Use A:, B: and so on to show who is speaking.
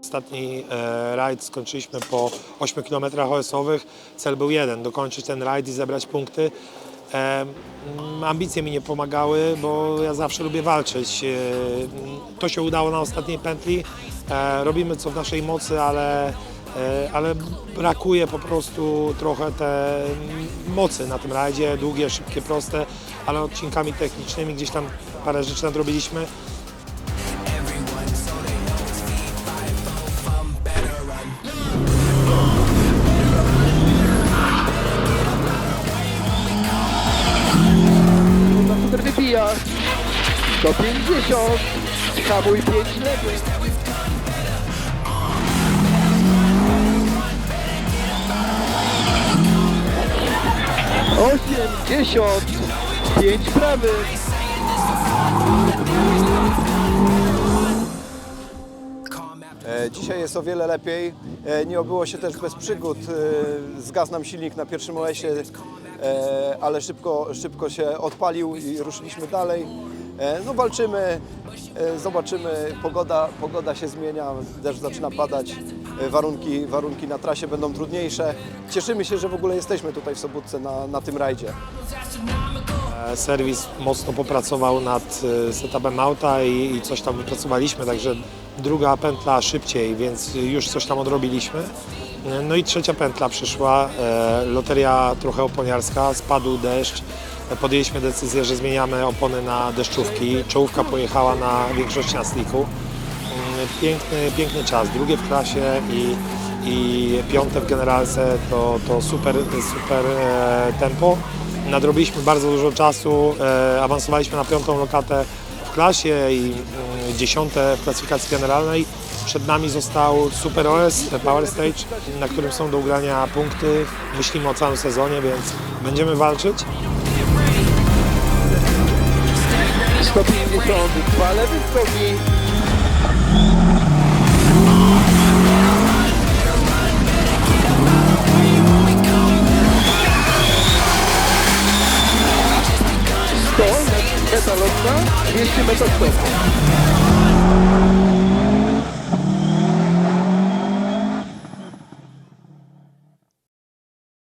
A: Ostatni e, rajd skończyliśmy po 8 km OS-owych. Cel był jeden, dokończyć ten rajd i zebrać punkty. E, ambicje mi nie pomagały, bo ja zawsze lubię walczyć. E, to się udało na ostatniej pętli. Robimy co w naszej mocy, ale, ale brakuje po prostu trochę te mocy na tym rajdzie. Długie, szybkie, proste, ale odcinkami technicznymi gdzieś tam parę rzeczy nadrobiliśmy.
B: Wypija. 150. Hamuj 5 lewy. Osiemdziesiąt. Pięć prawy.
C: E, Dzisiaj jest o wiele lepiej. E, Nie obyło się też bez przygód. E, Zgasł nam silnik na pierwszym OS-ie, e, ale szybko, szybko się odpalił i ruszyliśmy dalej. No walczymy, zobaczymy. Pogoda, pogoda się zmienia, deszcz zaczyna padać. E, Warunki, warunki na trasie będą trudniejsze. Cieszymy się, że w ogóle jesteśmy tutaj w Sobótce na, na tym rajdzie.
A: E, Serwis mocno popracował nad e, setupem auta i, i coś tam wypracowaliśmy, także druga pętla szybciej, więc już coś tam odrobiliśmy. No i trzecia pętla przyszła, loteria trochę oponiarska, spadł deszcz. Podjęliśmy decyzję, że zmieniamy opony na deszczówki. Czołówka pojechała na większości na sliku. Piękny, piękny czas, drugie w klasie i, i piąte w generalce to, to super, super e, tempo. Nadrobiliśmy bardzo dużo czasu, e, awansowaliśmy na piątą lokatę w klasie i mm, dziesiąte w klasyfikacji generalnej. Przed nami został Super OS Power Stage, na którym są do ugrania punkty. Myślimy o całym sezonie, więc będziemy walczyć.
B: 150. Dwa lewy skoki. Polska 200 metrów stopni.